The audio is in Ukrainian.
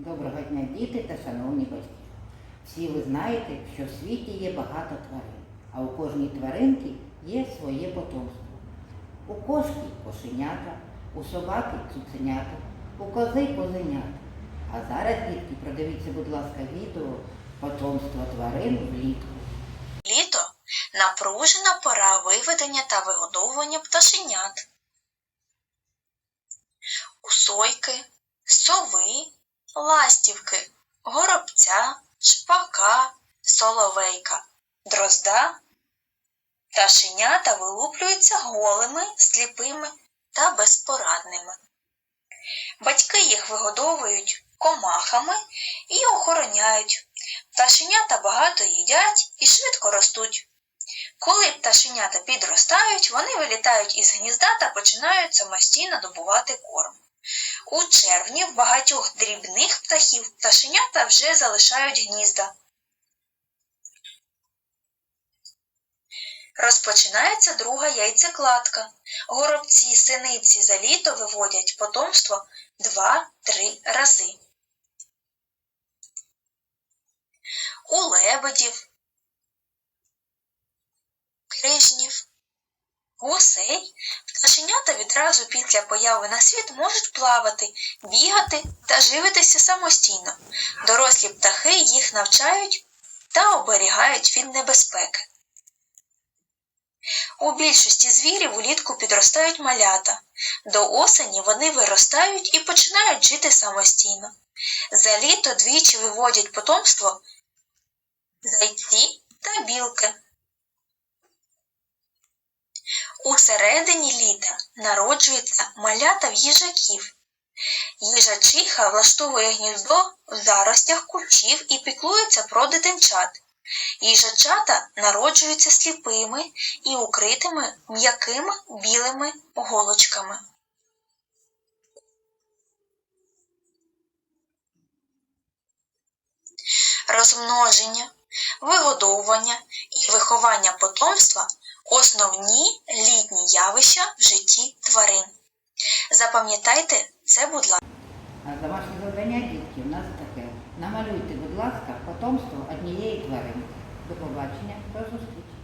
Доброго дня, діти та шановні батьки. Всі ви знаєте, що в світі є багато тварин, а у кожній тваринки є своє потомство. У кошки кошенята, у собаки цуценята, у кози козенята. А зараз, дітки, продивіться, будь ласка, відео потомство тварин влітку. Літо напружена пора виведення та вигодовування пташенят. У сойки, сови, ластівки, горобця, шпака, соловейка, дрозда. Пташенята вилуплюються голими, сліпими та безпорадними. Батьки їх вигодовують комахами і охороняють. Пташенята багато їдять і швидко ростуть. Коли пташенята підростають, вони вилітають із гнізда та починають самостійно добувати корм. У червні в багатьох дрібних птахів пташенята вже залишають гнізда. Розпочинається друга яйцекладка. Горобці синиці за літо виводять потомство 2-3 рази. у лебедів, крижнів, гусей пташенята відразу після появи на світ можуть плавати, бігати та живитися самостійно. Дорослі птахи їх навчають та оберігають від небезпеки. У більшості звірів улітку підростають малята. До осені вони виростають і починають жити самостійно. За літо двічі виводять потомство зайці та білки. У середині літа народжуються малята в їжаків. Їжачиха влаштовує гніздо в заростях кущів і піклується про дитинчат. Їжачата народжуються сліпими і укритими м'якими білими голочками. Розмноження, вигодовування і виховання потомства основні літні явища в житті тварин. Запам'ятайте це, будь ласка. А домашнє завдання, дітки, у нас таке. Намалюйте, будь ласка, потомство однієї тварини. До побачення, до зустрічі.